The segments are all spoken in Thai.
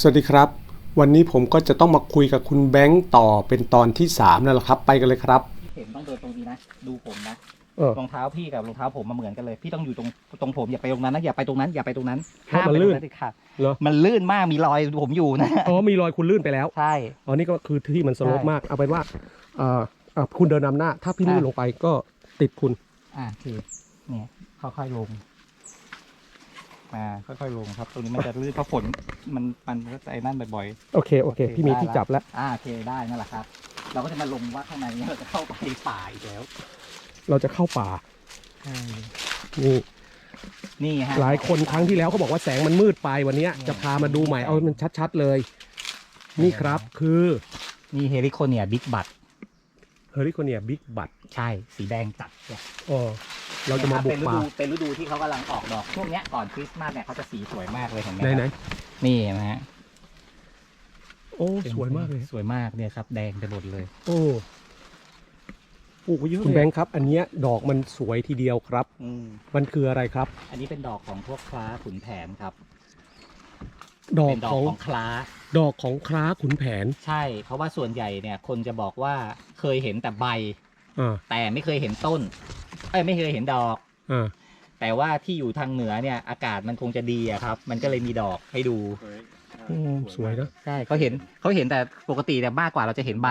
สวัสดีครับ วันนี้ผมก็จะต้องมาคุยกับคุณแบงค์ต่อเป็นตอนที่3นั่นแหละครับ ไปกันเลยครับเห็นต้องเดินตรงนี้นะ ดูผมนะเออ รองเท้าพี่กับรองเท้าผมมาเหมือนกันเลยพี่ต้องอยู่ตรงตรงผมอย่าไปตรงนั้นนะอย่าไปตรงนั้นอย่าไปตรงนั้นเพราะมันลื่นห้าไปตรงค่ะเหรอ มันลื่นมากมีรอยผมอยู่นะ อ๋อมีรอยคุณลื่นไปแล้วใช่ อ๋อนี่ก็คือที่มันสโลปใช่มากเอาเป็นว่าเอ่อเอ่อคุณเดินนำหน้า ถ้าพี่ลื่นอะ ลงไปก็ติดคุณ อ่าคือเนี่ยค่อยๆลง อ่าค่อยๆลงครับตรงนี้มันจะลื่นเพราะฝนมันมันก็ไอ้นั่นบ่อยโอเคโอเคโอเคพี่มีได้ที่ละจับแล้ว ๆอ่าโอเคได้นั่นแหละครับ เราก็จะมาลงว่าข้างในเนี่ยเราจะเข้าไปป่าอีกแล้วเราจะเข้าป่านี่นี่ฮะหลายคนครั้งที่แล้วเขาบอกว่าแสงมันมืดไปวันเนี้ยจะพามาดูใหม่เอามันชัดๆเลย นี่ครับคือนี่เฮลิโคเนียบิ๊กบัตเฮอริโคเนียบิ๊กบัตใช่สีแดงจัดเนี่ยอ๋อ เราจะมาบุกเป็นฤป่าดูเป็นฤดูที่เขากำลังออกดอกช่วงเนี้ยก่อนคริสต์มาสเนี่ยเขาจะสีสวยมากเลยเห็นไหมไหนไหนนี่นะฮะโอ้สวยมากเลย สวยมากเนี่ยครับ แดงไปหมดเลย โอ้ปลูกไว้เยอะคุณแบงค์ครับ อันเนี้ยดอกมันสวยทีเดียวครับอืมมันคืออะไรครับ อันนี้เป็นดอกของพวกคล้าขุนแผนครับดอกเป็นดอขกองของคล้า ดอกของคล้าขุนแผนใช่ เพราะว่าส่วนใหญ่เนี่ยคนจะบอกว่าเคยเห็นแต่ใบ อ่าแต่ไม่เคยเห็นต้น เอ้ยไม่เคยเห็นดอกอ่าแต่ว่าที่อยู่ทางเหนือเนี่ยอากาศมันคงจะดีอะครับ มันก็เลยมีดอกให้ดูอืมสวยนะใช่เขาเห็นเขาเห็นแต่ปกติแต่ยมากกว่าเราจะเห็นใบ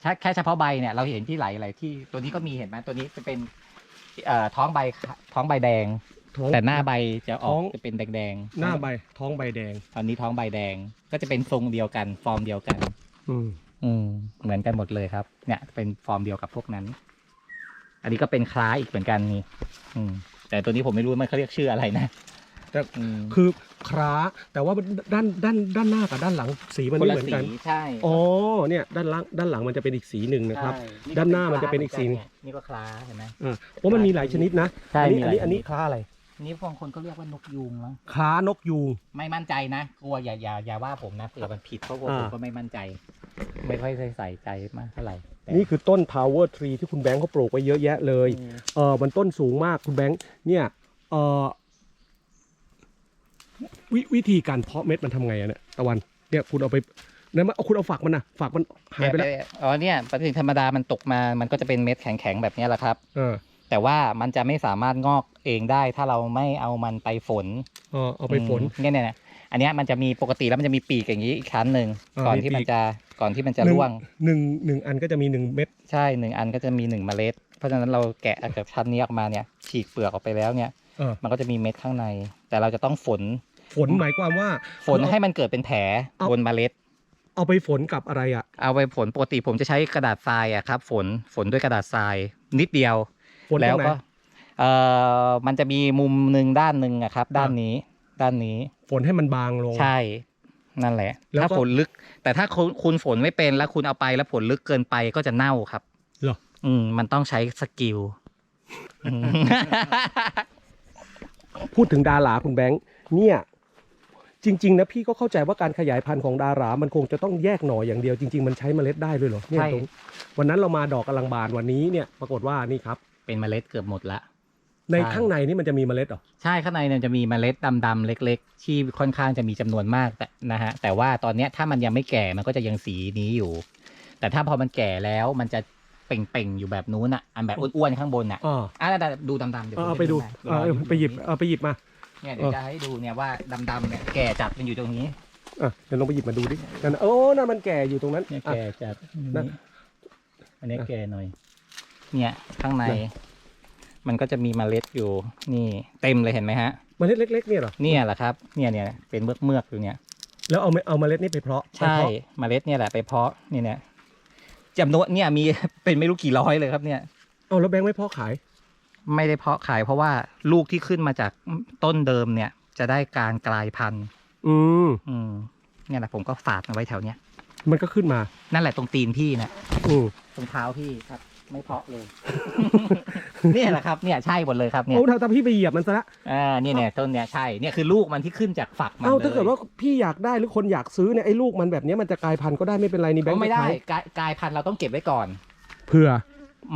แค่แค่เฉพาะใบเนี่ยเราเห็นที่หลายหลายที่ตัวนี้ก็มีเห็นไหมตัวนี้จะเป็นเอ่อท้องใบท้องใบแดง ท้อง แต่หน้าใบจะอท้ออกงจะเป็นแดงๆหน้าใบท้องใบแดง ตอนนี้ท้องใบแดงก็จะเป็นทรงเดียวกัน ฟอร์มเดียวกัน อืมอืมเหมือนกันหมดเลยครับ เนี่ยเป็นฟอร์มเดียวกับพวกนั้น อันนี้ก็เป็นคล้ายอีกเหมือนกันนี่อืมแต่ตัวนี้ผมไม่รู้มันเขาเรียกชื่ออะไรนะแต่ อืมคือคล้าแต่ว่าด้านด้านด้านหน้ากับด้านหลังสีมันคนไม่ละเหมือนสีกัน ใช่อ๋อเนี่ยด้านหลังด้านหลังมันจะเป็นอีกสีหนึ่งนะครับ ใช่ด้านหน้ามันจะเป็นอีกสีหนึ่ง นี่ก็คล้าเห็นไหมอ่าเพราะมันมีหลายชนิดนะใช่อันี้มีหอันลายนี้อันนี้ชนิดคล้าอะไรนี่บางคนก็เรียกว่านกยูงมั้ง คล้านกยูง ไม่มั่นใจนะ กลัวอย่าอย่าอย่าว่าผมนะเผื่อมันผิดเพราะว่าอ่าผมก็ไม่มั่นใจ ไม่ค่อยใส่ใจมากเท่าไหร่แต่นี่คือต้น Tower Tree ที่คุณแบงค์เขาปลูกไว้เยอะแยะเลย อืมเออมันต้นสูงมากคุณแบงค์เนี่ยเออววิธีการเพาะเม็ดมันทำไงอะเนี่ยตะวันเนี่ยคุณเอาไปเนี่ยมันเอาคุณเอาฝักมันนะฝักมันหายไปแล้ว อ๋อเนี่ยปกติธรรมดามันตกมามันก็จะเป็นเม็ดแข็งๆแบบเนี้ยแหละครับ เออ แต่ว่ามันจะไม่สามารถงอกเองได้ ถ้าเราไม่เอามันไปฝนเออเอาไปฝนอืมเนี่ยเนี่ยเนี่ยอันเนี้ยมันจะมีปกติแล้วมันจะมีปีกอย่างนี้อีกชั้นหนึ่งอ่าก่อนมีที่ปีมันกจะก่อนที่มันจะหนึ่งร่วงหนึ่งหนึ่งอันก็จะมีหนึ่งเม็ดใช่หนึ่งอันก็จะมีหนึ่งเมล็ด เพราะฉะนั้นเราแกะจากชั้นนี้ออกมาเนี่ย ฉีกเปลือกออกไปแล้วเนี่ยเออมันก็จะมีเม็ดข้างใน แต่เราจะต้องฝน ฝนหมายความว่า ฝนให้มันเกิดเป็นแผลเอาบนเมล็ด เอาไปฝนกับอะไรอะ เอาไปฝนปกติผมจะใช้กระดาษทรายอะครับ ฝนฝนด้วยกระดาษทรายนิดเดียว ฝนตแล้รวงไหนก็เอ่อมันจะมีมุมหนึ่งด้านหนึ่งอะครับ ด้านนี้ด้านนี้ฝนให้มันบางลงใช่ นั่นแหละแล้วก็ถ้าฝนลึก แต่ถ้าคุณคุณฝนไม่เป็นแล้วคุณเอาไปแล้วฝนลึกเกินไปก็จะเน่าครับเหรออืมมันต้องใช้สกิลอืมพูดถึงดาราคุณแบงค์เนี่ยจริงๆนะพี่ก็เข้าใจว่าการขยายพันธุ์ของดารา มันคงจะต้องแยกหน่ออย่างเดียวจริง ๆ มันใช้เมล็ดได้ด้วยเหรอเนี่ยใช่ตรงวันนั้นเรามาดอกกำลังบานวันนี้เนี่ยปรากฏว่านี่ครับ เป็นเมล็ดเกือบหมดละ ในใช่ข้างในนี่มันจะมีเมล็ดเหรอ ใช่ข้างในเนี่ยจะมีเมล็ดดำๆเล็ก ๆ ที่ค่อนข้างจะมีจำนวนมากแต่นะฮะแต่ว่าตอนเนี้ยถ้ามันยังไม่แก่มันก็จะยังสีนี้อยู่ แต่ถ้าพอมันแก่แล้วมันจะเป่งๆอยู่แบบนู้นอะอันแบบอ้วนๆข้างบนอะอ่าอะแต่ดูดำๆเดี๋ยวเอาผมเอาไปดูให้เอาเอาไปหยิบเอาไปหยิบมาเนี่ยเดี๋ยวจะให้ดูเนี่ยว่าดำๆเนี่ยแก่จัดมันอยู่ตรงนี้อะเดี๋ยวลองไปหยิบมาดูดินั่นนะโอ้นั่นมันแก่อยู่ตรงนั้นเนี่ยอะแก่จัดนั่นอันนี้อะแก่หน่อย เนี่ยข้างในนั่นมันก็จะมีเมล็ดอยู่นี่เต็มเลยเห็นไหมฮะเมล็ดเล็ก ๆ เนี่ยเหรอเนี่ยแหละครับเนี่ยเนี่ยเป็นเมือกเมือกๆอยู่เนี่ย แล้วเอาเมเอาเมล็ดนี่ไปเพาะไปใช่เพาะเมล็ดเนี่ยแหละไปเพาะนี่เนี่ยจำนวนเนี่ยมีเป็นไม่รู้กี่ร้อยเลยครับเนี่ยเอาแล้วแบงค์ไม่เพาะขาย ไม่ได้เพาะขายเพราะว่าลูกที่ขึ้นมาจากต้นเดิมเนี่ย จะได้การกลายพันธุ์ อืมอืมเนี่ยแหละผมก็ฝากมันไว้แถวเนี้ยมันก็ขึ้นมา นั่นแหละตรงตีนพี่เนี่ยอืมตรงเท้าพี่ครับ ไม่เพาะเลย เนี่ยแหละครับเนี่ยใช่หมดเลยครับเนี่ยโอ้ถ้าถ้าพี่ไปเหยียบมันซะละอ่าเนี่ยเนี่ยต้นเนี่ยใช่เนี่ยคือลูกมันที่ขึ้นจากฝักมันเอาเลยถ้าเกิดว่าพี่อยากได้หรือคนอยากซื้อเนี่ยไอ้ลูกมันแบบเนี้ยมันจะกลายพันธุ์ก็ได้ไม่เป็นไรนี่แบงก็ค์ไม่ได้ขายกลายกลายพันธุ์เราต้องเก็บไว้ก่อน เผื่อ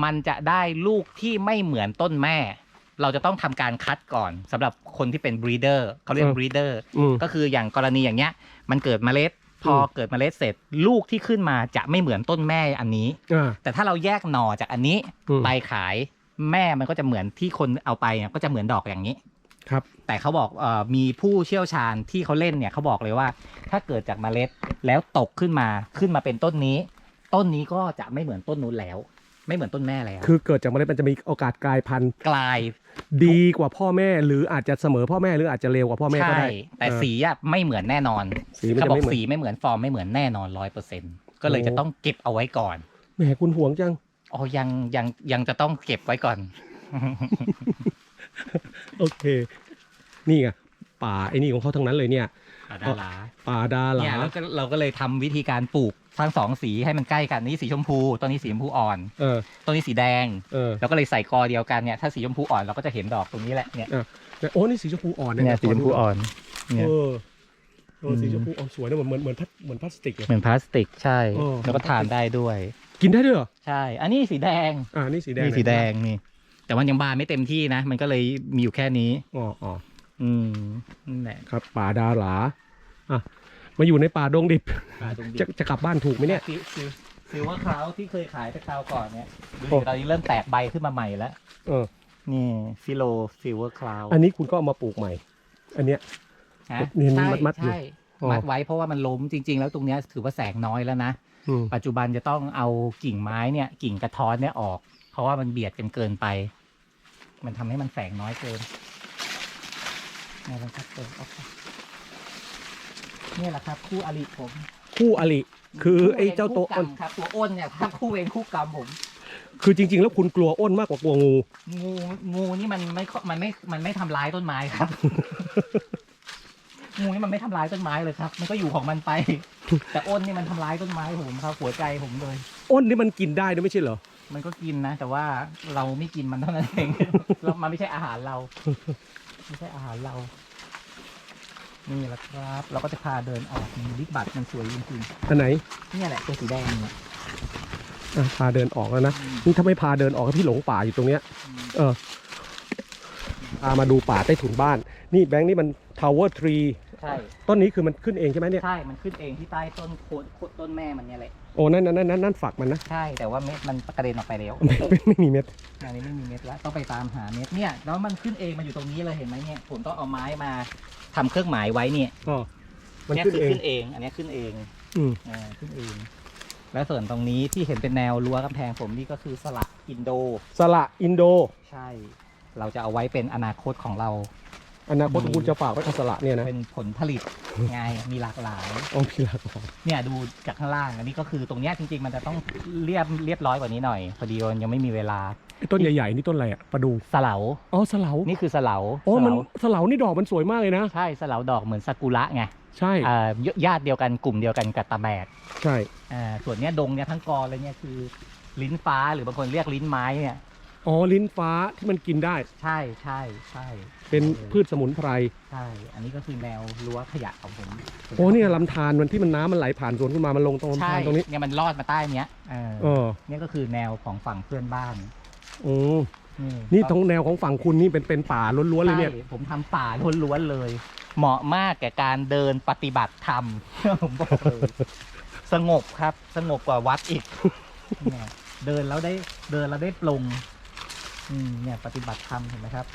มันจะได้ลูกที่ไม่เหมือนต้นแม่ เราจะต้องทำการคัดก่อนสำหรับคนที่เป็น breeder เขาเรียกอืม breeder อืมก็คืออย่างกรณีอย่างเงี้ย มันเกิดเมล็ด พออมเกิดเมล็ดเสร็จลูกที่ขึ้นมาจะไม่เหมือนต้นแม่อันนี้อ่าแต่ถ้าเราแยกหน่อจากอันนี้อืมไปขายแม่มันก็จะเหมือนที่คนเอาไปเนี่ยก็จะเหมือนดอกอย่างนี้ครับ แต่เขาบอกเออมีผู้เชี่ยวชาญที่เขาเล่นเนี่ยเขาบอกเลยว่า ถ้าเกิดจากเมล็ดแล้วตกขึ้นมาขึ้นมาเป็นต้นนี้ ต้นนี้ก็จะไม่เหมือนต้นนู้นแล้ว ไม่เหมือนต้นแม่แล้วคือเกิดจากเมล็ดมันจะมีโอกาสกลายพันธุ์กลายดีกว่าพ่อแม่ หรืออาจจะเสมอพ่อแม่หรืออาจจะเร็วกว่าพ่อแม่ก็ใช่ได้แต่เออสีอะไม่เหมือนแน่นอนสีมันเขาจะบอกไม่เหมือนสีไม่เหมือนฟอร์มไม่เหมือนแน่นอนร้อยเปอร์เซ็นก็เลยโอ้จะต้องเก็บเอาไว้ก่อนแหมคุณห่วงจังอ๋อยังยังยังจะต้องเก็บไว้ก่อน โอเค นี่ไงป่าไอ้นี่ของเขาทั้งนั้นเลยเนี่ยดาราป่าดาหลาเนี่ยแล้วก็เราก็เลยทำวิธีการปลูก ทั้งสองสีให้มันใกล้กันนี่สีชมพูต้นนี้สีชมพูอ่อนเออต้นนี้สีแดงเออแล้วก็เลยใส่กอเดียวกันเนี่ยถ้าสีชมพูอ่อนเราก็จะเห็นดอกตรงนี้แหละเนี่ยโอ้นี่สีชมพูอ่อนเนี่ยสีชมพูอ่อนเอเนี่ยอเออมสีชมพูอ่อนสวยนะเหมือนเหมือนเหมือนพลาสเหมือนพลาสติกเลยเหมือนพลาสติกใช่โอ้แล้วก็ทานได้ด้วย กินได้ด้วยเหรอใช่ อันนี้สีแดงอ่านี่สีแดงนี่สีแดงนี่แต่มันยังบานไม่เต็มที่นะ มันก็เลยมีอยู่แค่นี้อ๋ออ๋ออืมนั่นแหละครับป่าดาหลาอะ มาอยู่ในป่าดงดิบ อ่าตรงนี้จะจะกลับบ้านถูกไหมเนี่ย ซิลซิลซิลว่าคราวที่เคยขายแต่คราวก่อนเนี่ยดูโอ้ ดิตอนนี้เริ่มแตกใบขึ้นมาใหม่แล้วเออ นี่ฟิโลซิลเวอร์คลาวอันนี้คุณก็เอามาปลูกใหม่ อันเนี้ยนี่นี่มัดมัดอยู่ใช่อ๋อ มัดไว้เพราะว่ามันล้มจริง ๆ แล้วตรงเนี้ยถือว่าแสงน้อยแล้วนะ อืมปัจจุบันจะต้องเอากิ่งไม้เนี่ย กิ่งกระท้อนเนี่ยออก เพราะว่ามันเบียดกันเกินไป มันทำให้มันแสงน้อยเกินนี่แหละครับเปิดออกไป นี่แหละครับ คู่อริผมคู่อริคือไอ้เจ้าตัวคู่อ้นกรรมครับ ตัวอ้นเนี่ยครับคู่เวรคู่กรรมผมคือจริง ๆ แล้วคุณกลัวอ้นมากกว่ากลัวงู งูงูนี่มันไม่ค่อยมันไม่มันไม่ทำร้ายต้นไม้ครับ งูนี่มันไม่ทำร้ายต้นไม้เลยครับ มันก็อยู่ของมันไป แต่อ้นนี่มันทำร้ายต้นไม้ผมครับ หัวใจผมเลย อ้นนี่มันกินได้ด้วยไม่ใช่เหรอ มันก็กินนะ แต่ว่าเราไม่กินมันเท่านั้นเอง เรามันไม่ใช่อาหารเรา ไม่ใช่อาหารเรา นี่แหละครับ เราก็จะพาเดินออกบิ๊กบัตมันสวยจริงอันไหนๆเนี่ยแหละตัวสีแดงเนี่ยอะพาเดินออกแล้วนะนี่ถ้าไม่พาเดินออกก็พี่หลงป่าอยู่ตรงเนี้ย เออพามาดูป่าใต้ถุนบ้าน นี่แบงค์นี่มัน Tower Tree ใช่ต้นนี้คือมันขึ้นเองใช่ไหมเนี่ย ใช่มันขึ้นเองที่ใต้ต้นโคนโคนต้นแม่มันเนี่ยแหละโอ้นั่นนั่นนั่นนั่นนั่นฝักมันนะ ใช่แต่ว่าเม็ดมันกระเด็นออกไปแล้วไม่ไม่ไม่มีเม็ด อันนี้ไม่มีเม็ดแล้วต้องไปตามหาเม็ดเนี่ยแล้วมันขึ้นเองมาอยู่ตรงนี้เลยเห็นไหมเนี่ยผมต้องเอาไม้มา ทำเครื่องหมายไว้เนี่ยอ๋อมันเนี่ยขึ้นคือเอง ขึ้นเอง อันเนี้ยขึ้นเองอืม อ่าขึ้นเอง แล้วส่วนตรงนี้ที่เห็นเป็นแนวรั้วกำแพงผมนี่ก็คือสลักอินโด สละอินโด ใช่ เราจะเอาไว้เป็นอนาคตของเรา อนาคตคุณจะฝากไว้กับสละเนี่ยนะเป็นผลผลิตไงมีหลากหลาย อ๋อพี่ลาก่อนเนี่ยดูจากข้างล่างอันนี้ก็คือตรงเนี้ยจริงๆ มันจะต้องเรียบเรียบร้อยกว่านี้หน่อย พอดีมันยังไม่มีเวลา ไอ้ต้นใหญ่ๆนี่ต้นอะไรอะประดูสลาอ๋อสลานี่คือสลาอ๋อสมันลาสลานี่ดอกมันสวยมากเลยนะ ใช่สลาดอกเหมือนซากุระไงใช่อ่าญาติเดียวกันกลุ่มเดียวกันกับตาแบกใช่อ่าส่วนเนี้ยดงเนี่ยทั้งกอเลยเนี่ยคือ ลิ้นฟ้าหรือบางคนเรียกลิ้นไม้เนี่ยอ๋อลิ้นฟ้าที่มันกินได้ ใช่ใช่ใช่เป็นพืชสมุนไพรใช่ อันนี้ก็คือแนวรั้วขยะของผมโอ้เนี่ยลำธารมันที่มันน้ำมันไหลผ่านสวนขึ้นมามันลงตรงลำใช่ธารตรงนี้เนี่ยมันลอดมาใต้เนี้ยเออเออเนี่ยก็คือแนวของฝั่งเพื่อนบ้าน โอ้นี่ก็ตรงแนวของฝั่งคุณนี่เป็นเป็นป่าล้วนๆเลยเนี่ย ใช่ผมทำป่าล้วนๆเลย เหมาะมากแก่การเดินปฏิบัติธรรม ผมบอกเลยสงบครับ สงบกว่าวัดอีกเนี่ยเดินแล้วได้เดินแล้วได้ปลงอืมเนี่ย ปฏิบัติธรรมเห็นไหมครับ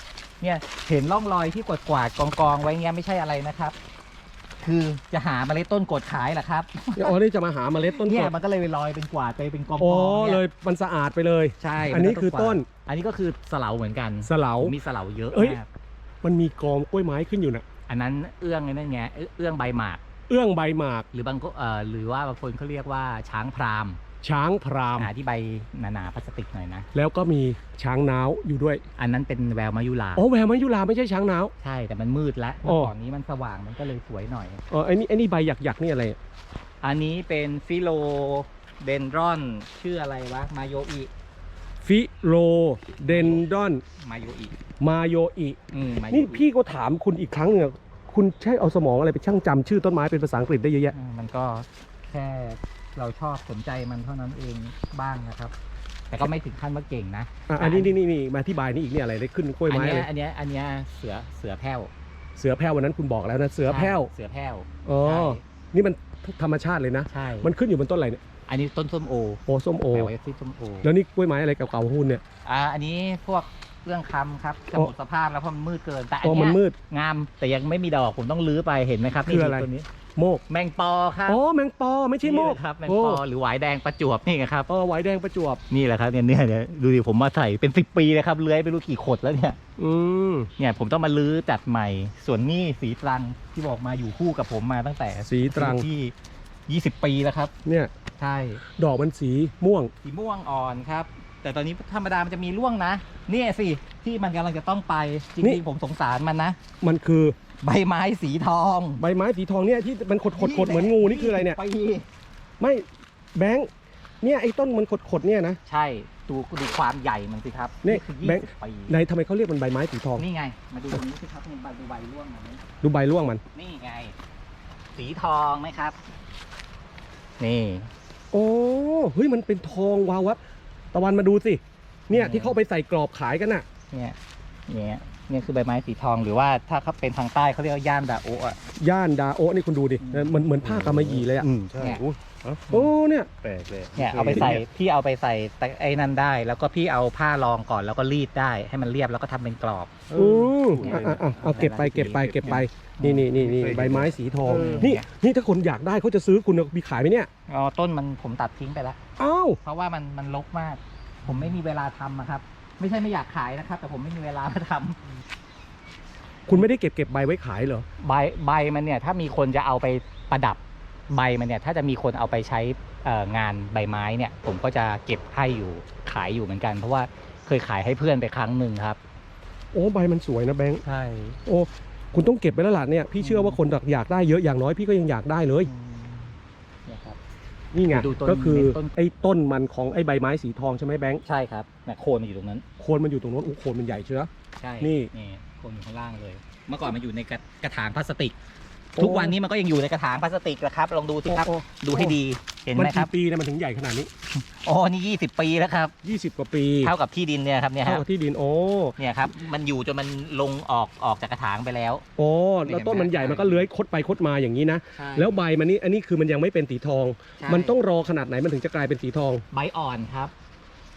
เนี่ยเห็นร่องรอยที่กวาดกวาดกองกองๆไว้เงี้ยไม่ใช่อะไรนะครับ คือจะหาเมล็ดต้นกดขายเหรอครับอ๋อนี่จะมาหาเมล็ดต้นเนี่สยดมันก็เลยไปลอยเป็นกวาดไปเป็นกองกอ๋อองเลยมันสะอาดไปเลย ใช่อันนี้มัคือต้นกวาดอันนี้ก็คือสลาเหมือนกันสลา ผมมีสลาเยอะเอ้ย มากมันมีกองกล้วยไม้ขึ้นอยู่น่ะอันนั้นเอื้องไอ้นั่นไงเอื้อเอื้องใบหมาก เอื้องใบหมาก หรือบางก็เอ่อหรือว่าบางคนเขาเรียกว่าช้างพราม ช้างพรามอ่าที่ใบหนาๆพลาสติกหน่อยนะ แล้วก็มีช้างน้าวอยู่ด้วย อันนั้นเป็นแววมายุลาอ๋อแววมายุลาไม่ใช่ช้างน้าว ใช่แต่มันมืดแล้วอ๋เมื่อ อก่อนนี้มันสว่างมันก็เลยสวยหน่อย อ๋อไอ้นี่ไอ้นี่ใบหยักหยักๆนี่อะไร อันนี้เป็นฟิโลเดนดรอนชื่ออะไรวะ มาโยอิฟิโลเดนดอนมาโยอิมาโยอิ อืมมาโยนี่อิพี่ก็ถามคุณอีกครั้งหนึงอะคุณใช่เอาสมองอะไรไปช่างจำชื่อต้นไม้เป็นภาษาอังกฤษได้เยอะแยะ อืมมันก็แค่ เราชอบสนใจมันเท่านั้นเองบ้างนะครับ แต่ก็ไม่ถึงขั้นว่าเก่งนะอะอันนี้นี่นี่นี่มาอธิบายนี่อีกเนี่ยอะไรเลยขึ้นกล้วยอันไม้เนี้อะไรยอันเนี้ยอันเนี้ยเสือเสือแพ้วเสือแพ้ววันนั้นคุณบอกแล้วนะเสือแพ้วเสือแพ้วอ๋อนี่มันธรรมชาติเลยนะ ใช่มันขึ้นอยู่บนต้นอะไรเนี่ยอันนี้ต้นส้มโอโอส้มโอแปลไว้ที่ส้มโอแล้วนี่กล้วยไม้อะไรเก่าๆของคุณเนี่ยอ่าอันนี้พวก เรื่องคำครับจะอ๋อหมดสภาพแล้วเพราะมันมืดเกิน แต่อัอ๋นอมันเนี้ยมืด งามแต่ยังไม่มีดอกผมต้องลื้อไปเห็นไหมครับคืออะไร ตัวนี้ โมกแมงปอครับอ๋อแมงปอไม่ใช่โมกนี่แหละครับแมงโอ้ปอหรือหวายแดงประจวบนี่ไงครับ อ๋อไหวแดงประจวบ นี่แหละครับเนี่ยเนี่ยเนี่ยดูดิผมมาใส่เป็นสิบปีเลยครับเลื้อยไปรู้กี่ขดแล้วเนี่ยอืมเนี่ยผมต้องมาลื้อจัดใหม่ ส่วนนี่สีตรังที่บอกมาอยู่คู่กับผมมาตั้งแต่สีตรังที่ 20 ปีแล้วครับ เนี่ย ใช่ดอกมันสีม่วง สีม่วงอ่อนครับ แต่ตอนนี้ธรรมดามันจะมีร่วงนะเนี่ยสิที่มันกำลังจะต้องไปจนี่ ริงๆผมสงสารมันนะมันคือใบไม้สีทองใบไม้สีทองเนี่ยที่มันขดขดขดเหมือนงูนี่คืออะไรเนี่ยปีไม่แบงค์เนี่ยไอ้ต้นมันขดขดเนี่ยนะ ใช่ดูดูความใหญ่มันสิครับนี่คือแบงค์20ปีในทำไมเขาเรียกมันใบไม้สีทอง นี่ไง มาดูตรงนี้สิครับนี่ใบดูใบร่วงมันนี้ ดูใบร่วงมัน นี่ไง สีทองไหมครับ นี่ โอ้เฮ้ยมันเป็นทองวาววับ ตะวันมาดูสิ เนี่ยที่เขาเอาไปใส่กรอบขายกันน่ะ เนี่ย เนี่ย เนี่ยคือใบไม้สีทองหรือว่าถ้าเขาเป็นทางใต้เขาเรียกว่าย่านดาโอะอะย่านดาโอะนี่คุณดูดิอืมมันเหมือนผ้ากำมะหยี่เลยอะอืมใช่เนี่ยอุ๊ยเอ้า โอ้เนี่ย แปลกเลยเนี่ยเอาไปใส่พี่เอาไปใส่แต่ไอ้นั่นได้ แล้วก็พี่เอาผ้ารองก่อนแล้วก็รีดได้ให้มันเรียบแล้วก็ทำเป็นกรอบ เออือมสวยอะอะอะเอาเก็บไปเก็บไปเก็บไป นี่นี่นี่นี่ไม่เคยเห็นใบไม้สีทอง เออ นี่นี่ถ้าคนอยากได้เขาจะซื้อคุณมีขายไหมเนี่ยอ๋อต้นมันผมตัดทิ้งไปแล้วอ้าว เพราะว่ามันมันรกมาก ผมไม่มีเวลาทำอะครับ ไม่ใช่ไม่อยากขายนะครับ แต่ผมไม่มีเวลามาทำคุณไม่ได้เก็บเก็บใบไว้ขายเหรอ ใบใบมันเนี่ยถ้ามีคนจะเอาไปประดับ ใบมันเนี่ยถ้าจะมีคนเอาไปใช้เอ่องานใบไม้เนี่ย ผมก็จะเก็บให้อยู่ขายอยู่เหมือนกัน เพราะว่าเคยขายให้เพื่อนไปครั้งหนึ่งครับ โอ้ใบมันสวยนะแบงค์ใช่โอ้คุณต้องเก็บไว้แล้วล่ะเนี่ยพี่เชื่อว่าคนอยากได้เยอะอย่างน้อยพี่ก็ยังอยากได้เลยเนี่ยครับนี่ไงดูต้นก็คือต้นไอ้ต้นมันของไอ้ใบไม้สีทองใช่ไหมแบงค์ใช่ครับเนี่ยโคนมันอยู่ตรงนั้น โคนมันอยู่ตรงโน้นโอ้โคนมันใหญ่เชียวใช่นี่นี่โคนอยู่ข้างล่างเลย เมื่อก่อนมันอยู่ในกระกระถางพลาสติกโอ้ ทุกวันนี้มันก็ยังอยู่ในกระถางพลาสติกแหละครับ ลองดูสิครับโอ้ ดูให้ดี เห็นมันไหมครักี่บ ปีเนี่ยมันถึงใหญ่ขนาดนี้ โอ้นี่ยี่สิบปีแล้วครับ 20 กว่าปีเท่ากับที่ดินเนี่ยครับเนี่ยคเท่ารับกับที่ดินโอ้เนี่ยครับ มันอยู่จนมันลงออกออกจากกระถางไปแล้ว โอ้แล้วต้นมันใหญ่มันก็เลื้อยคดไปคดมาอย่างนี้นะ แล้วใบมันนี่อันนี้คือมันยังไม่เป็นสีทอง ใช่ มันต้องรอขนาดไหนมันถึงจะกลายเป็นสีทอง ใบอ่อนครับ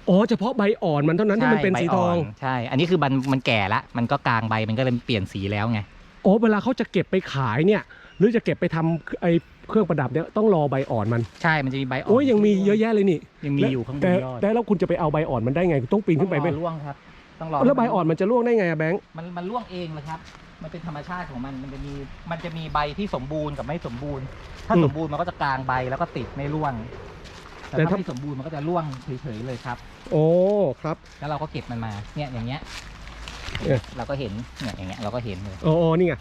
อ๋อเฉพาะใบอ่อนมันเท่านั้นที่มันเป็นสีทองใช่ใบนใช่ อันนี้คือมันมันแก่ละ มันก็กลางใบมันก็เลยเปลี่ยนสีแล้วไง อ๋อเวลาเขาจะเก็บไปขายเนี่ย หรือจะเก็บไปทำไอ้เครื่องประดับเนี่ยต้องรอใบอ่อนมัน ใช่มันจะมีใบอ่อนโอ้ยยังมีเยอะแยะเลยนี่ยังมีอยู่ข้างบแต่นยอดแต่แล้วคุณจะไปเอาใบอ่อนมันได้ไงต้องปีนขึ้นไปไหมต้องรอร่วงครับต้องรอแล้วใบอ่อนมันจะร่วงได้ไงอะแบงค์มันมันร่วงเองเลยครับมันเป็นธรรมชาติของมัน มันจะมี มันจะมีใบที่สมบูรณ์กับไม่สมบูรณ์ ถ้าสมบูรณ์มันก็จะกลางใบแล้วก็ติดไม่ร่วง แต่ถ้าไม่สมบูรณ์มันก็จะร่วงเฉยๆเลยครับ โอ้ ครับ แล้วเราก็เก็บมันมา เนี่ยอย่างเงี้ย เนี่ยเราก็เห็นเนี่ยอย่างเงี้ยเราก็เห็นเลยอ๋ออ๋อนี่ไง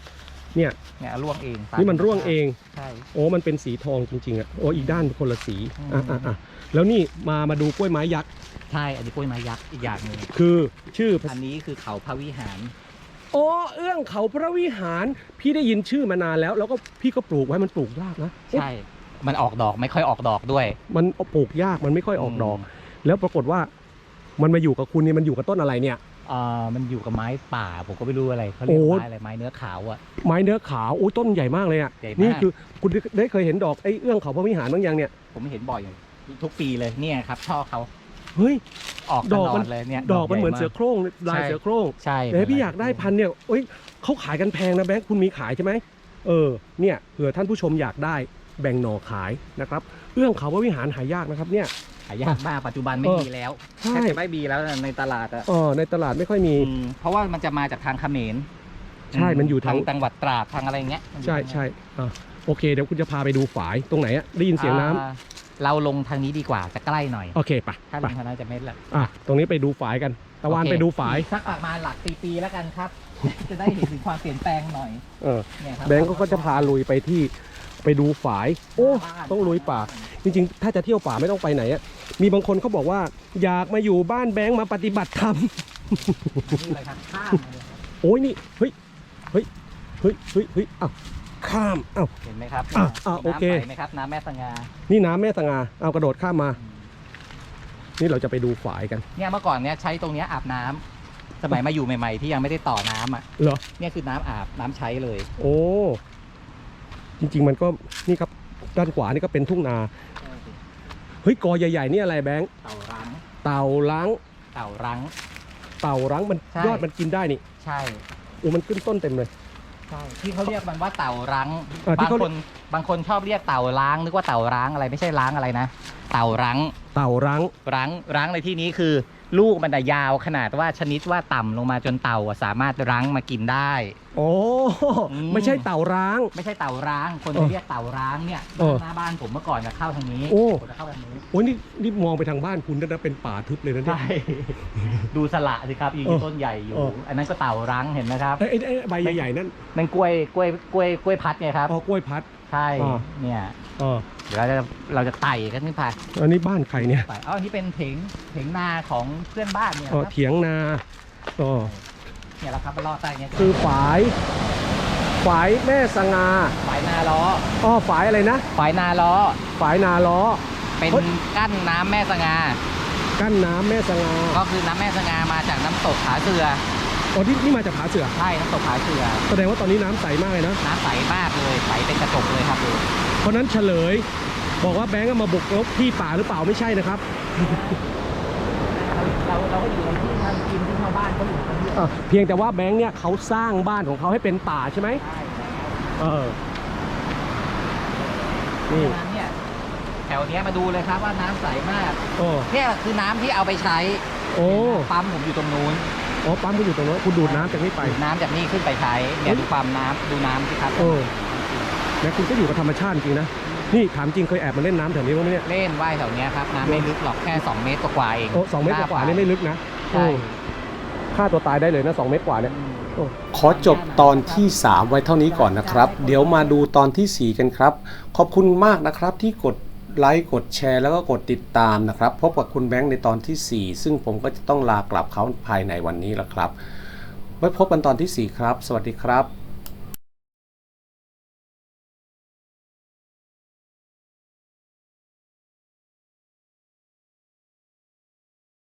เนี่ยเนี่ยร่วงเองตานี่มันร่วงเอง ใช่ โอ้มันเป็นสีทองจริงๆอะโอ้อีกด้านเป็นคนละสีอืมอะอะอะแล้วนี่มามาดูกล้วยไม้ยักษ์ใช่อันนี้กล้วยไม้ยักษ์อีกอย่างหนึ่งคือชื่ออันนี้คือเขาพระวิหารอ๋อเอื้องเขาพระวิหาร พี่ได้ยินชื่อมานานแล้ว แล้วก็พี่ก็ปลูกไว้มันปลูกยากนะเอ๊ะใช่ มันออกดอกไม่ค่อยออกดอกด้วยมันปลูกยากมันไม่ค่อยออกดอก แล้วปรากฏว่ามันมาอยู่กับคุณเนี่ยมันอยู่กับต้นอะไรเนี่ย อ่ามันอยู่กับไม้ป่า ผมก็ไม่รู้อะไรเขาเรียกโอ้ไม้อะไรไม้เนื้อขาวอะ ไม้เนื้อขาวโอ้ยต้นใหญ่มากเลยอะใหญ่มาก นี่คือคุณได้เคยเห็นดอกไอ้เอื้องเขาพระวิหารบ้างยังเนี่ยผมเห็นบ่อยทุกปีเลยเนี่ยครับช่อเขาเฮ้ย ออกตดอกลอมัดนเลยเนี่ยดอกมันเหมือนเสือใหญ่โคร่งลายใช่เสือโคร่งใช่แต่พี่อยากได้พันธุ์เนี่ยเอ้ยเขาขายกันแพงนะแบงค์คุณมีขายใช่ไหมเออเนี่ยเผื่อท่านผู้ชมอยากได้แบ่งหน่อขายนะครับ เอื้องเขาพระวิหารหายากนะครับเนี่ย หายากมากปัจจุบันไม่เออมีแล้วใช่ แทบจะไม่มีแล้วในตลาดอะเออในตลาดไม่ค่อยมี อืมเพราะว่ามันจะมาจากทางเขมรใช่มันอยู่ทาง จังหวัดตราดทางอะไรเงี้ยใช่ใช่อะโอเคเดี๋ยวคุณจะพาไปดูฝายตรงไหนอะได้ยินเสียงน้ำอ่าเราลงทางนี้ดีกว่าจะใกล้หน่อย โอเคไปถ้าลไปงทางนั้นจะไม่ละอะตรงนี้ไปดูฝายกัน ตะวันโอเคไปดูฝาย สักประมาณหลักปีปีๆแล้วกันครับ จะได้เห็นถึงความเปลี่ยนแปลงหน่อยเออเนี่ยครับแบงก์ก็จะพาลุยไปที่ ไปดูฝาย โอ้บ้านต้องลุยป่า จริงๆ ถ้าจะเที่ยวป่าไม่ต้องไปไหนอะมีบางคนเขาบอกว่า อยากมาอยู่บ้านแบงค์มาปฏิบัติธรรมนี่เลยครับข้ามมาเลยครับโอ้ยนี่เฮ้ยเฮ้ยเฮ้ยเฮ้ยเฮ้ยอ้าวข้ามอ้าว เห็นไหมครับอะอะโอเค น้ำใสไหมครับน้ำแม่สง่านี่น้ำแม่สง่าเอากระโดดข้ามมา นี่เราจะไปดูฝายกันเนี่ยเมื่อก่อนเนี่ยใช้ตรงเนี้ยอาบน้ำสมัยมาอยู่ใหม่ ๆ ที่ยังไม่ได้ต่อน้ำอะเหรอเนี่ยคือน้ำอาบน้ำใช้เลย โอ้ จริง ๆ มันก็นี่ครับด้านขวานี่ก็เป็นทุ่งนาเฮ้ยกอใหญ่ๆนี่อะไรแบงค์เต่ารังเต่าล้างเต่ารัง เต่ารังมันใช่ ยอดมันกินได้นี่ใช่โอ้มันขึ้นต้นเต็มเลย ใช่ที่เขาเรียกมันว่าเต่ารังอ่าที่บางเขาคนบางคนชอบเรียกเต่าล้างนึกว่าเต่าร้างอะไรไม่ใช่ล้างอะไรนะ เต่ารังเต่ารัง รังรังในที่นี้คือ ลูกมันอะยาวขนาดว่าชนิดว่าต่ำลงมาจนเต่าอะสามารถรังมากินได้ โอ้อืมไม่ใช่เต่าร้าง ไม่ใช่เต่าร้าง คนเอจะอเรียกเต่าร้างเนี่ยเออหน้าบ้านผมเมื่อก่อนจะเข้าทางนี้โอ้ผมจะเข้าทางนี้โอ้ยนี่นี่มองไปทางบ้านคุณนะนะเป็นป่าทึบเลยนะเนี่ยใช่ดูสละสิครับอยู่เออต้นใหญ่อยู่เอออันนั้นก็เต่ารังเห็นไหมครับไอ้ไอ้ไอ้ใบใหญ่ๆนั่นนั่นกล้วยกล้วยกล้วยกล้วยพัดไงครับอ๋อกล้วยพัด ใช่อ๋อเนี่ยอ๋อเดี๋ยวเราจะเราจะไต่กันขึ้นไปอันนี้บ้านใครเนี่ยไปอ๋ออันนี้เป็นเถงเถงนาของเพื่อนบ้านเนี่ยคอ๋อรับเถียงนาอ๋อเนี่ยแหละครับมันรอดใต้เนี่ยคือฝายฝายแม่สงาฝายนาล้ออ๋อฝายอะไรนะฝายนาล้อ ฝายนาล้อ เป็นเฮ้ย กั้นน้ำแม่สงา กั้นน้ำแม่สงาก็คือน้ำแม่สงามาจากน้ำตกผาเสือ อ๋อที่นี่มาจากผาเสือใช่น้ำตกผาเสือแสดงว่าตอนนี้น้ำใสมากเลยนะ น้ำใสมากเลยใสเป็นกระจกเลยครับดูเพราะฉะนั้นเฉลย บอกว่าแบงก์เอามาบุกรุกที่ป่าหรือเปล่าไม่ใช่นะครับ เราเราก็อยู่ในที่ทำกินที่ชาวบ้านเขาอยู่กันเยอะอะเพียงแต่ว่าแบงค์เนี่ยเขาสร้างบ้านของเขาให้เป็นป่าใช่ไหมใช่เออเพนี่ราะฉะนั้นเนี่ยแถวเนี้ยมาดูเลยครับว่าน้ำใสมากโอ้เนี่ยคือน้ำที่เอาไปใช้โอ้ ปั๊มผมอยู่ตรงนู้น อ๋อปั๊มก็อยู่ตรงนั้นคุณดูดน้ำจากนี้ไป ดูดน้ำจากนี่ขึ้นไปใช้เนี่ยดูความน้ำดูน้ำสิครับโอ้แล้วคุณก็อยู่กับธรรมชาติจริงนะ นี่ถามจริงเคยแอบมาเล่นน้ำแถวนี้บ้างไหมเนี่ย เล่นว่ายแถวเนี้ยครับน้ำไม่ลึกหรอกแค่2เมตรกว่าๆเองโอ้สองเมตรกว่าๆนี่ไม่ลึกนะใช่โอ้ฆ่าตัวตายได้เลยนะสองเมตรกว่าเนี่ย อืม ขอจบตอนที่ 3 ไว้เท่านี้ก่อนนะครับ เดี๋ยวมาดูตอนทีสี่ 4 กันครับ ขอบคุณมากนะครับที่กด ไลค์ กดแชร์ แล้วก็กดติดตามนะครับ พบกับคุณแบงค์ในตอนทีสี่ 4 ซึ่งผมก็จะต้องลากลับเขาภายในวันนี้แล้วครับ ไว้พบกันตอนทีสี่4 ครับ สวัสดีครับ